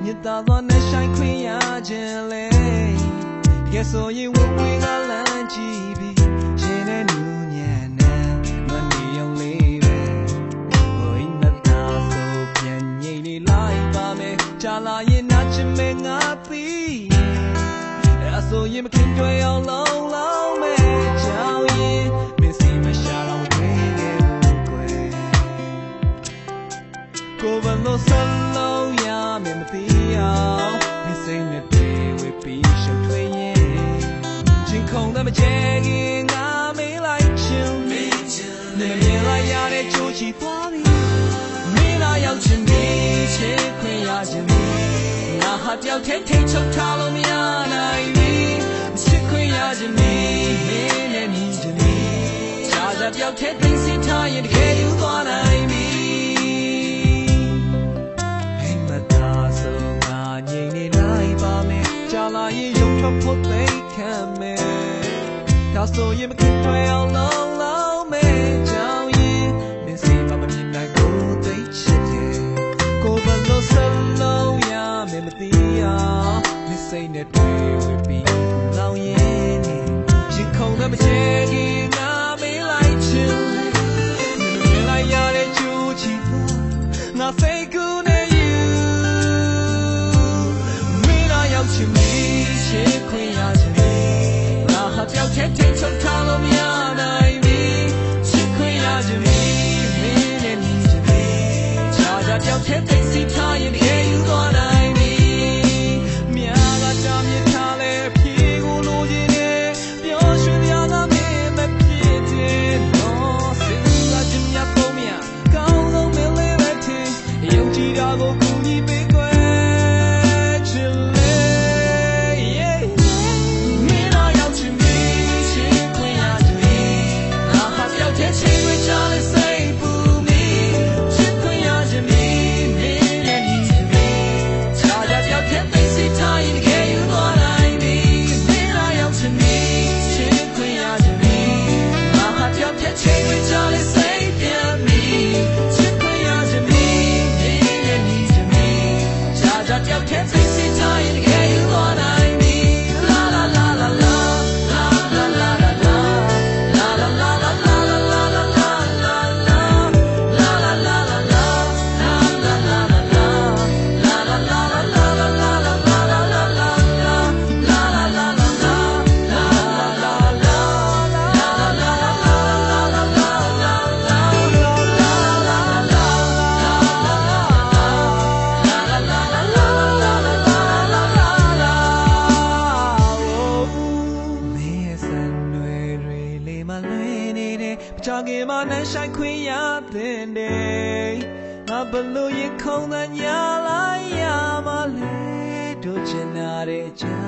လဲနေတဲ့မြတ်သားသောနဲ့ဆိုင်ခွင့်ရခြင်းလေတကယ်ဆိုရင်ဝဝေကလမ်းကြည့်ပြီးရှင်တဲ့နူးညံ့နဲ့မနေအောင်လေးပဲဘိုင်းမသားဆိုပြန်ငိမ့်နေလိုက်ပါမယ်ကြာလာရင်နာချင်မဲ့ငါပြီးအဲ့ဒါဆိုရင်မခင်တွေ့အောင်လုံး ချင်းခုန်တဲ့မချဲခင်ငါမေးလိုက်ချင်မေးချင်နေမြင်လိုက်ရတဲ့ကြိုးချီသွားပြီမင်းလာရောက်ချင်ပြီချစ်ခွင့်ရချင်ပြီငါဟာတယောက်တည်းထိတ်ချုပ်ထားလို့မရနိုင်ဘူးချစ်ခွင့်ရချင်ပြီမင်းနဲ့မြင်ချင်ပြီချာချာတယောက်တည်းသိစိတ်ထားရင်တကယ်ယူသွားနိုင်ပြီဟိမသာဆိုငါငြိမ်နေလိုက်ပါမယ်ကြာလာရင်ရုံထွက်ဖို့သိခံမယ် ဒါဆိုရင်မခင်တွေ့အောင်လုံးလုံးမယ်ကြောင်ရင်မင်းစီမမမြင်နိုင်ကိုသိချစ်တယ်ကိုယ်ဘလို့စလုံးရမယ်မသိအောင်မင်းစိတ်နဲ့တွေ့ဝပြီးလောင်ရင်နေရင်ခုန်တဲ့မချေကြီးငါမေးလိုက်ချင်မြင်လိုက်ရတဲ့ချူချီငါစိတ် Can't see time, yeah, you gonna need me. Me, I got time, you can't နေတဲ့ပချငယ်မနှမ်းဆိုင်ခွင့်ရတဲ့နေငါဘလို့ရင်ခုံတဲ့ညာလိုက်ရမလဲတို့ချင်တာတဲ့ကြာ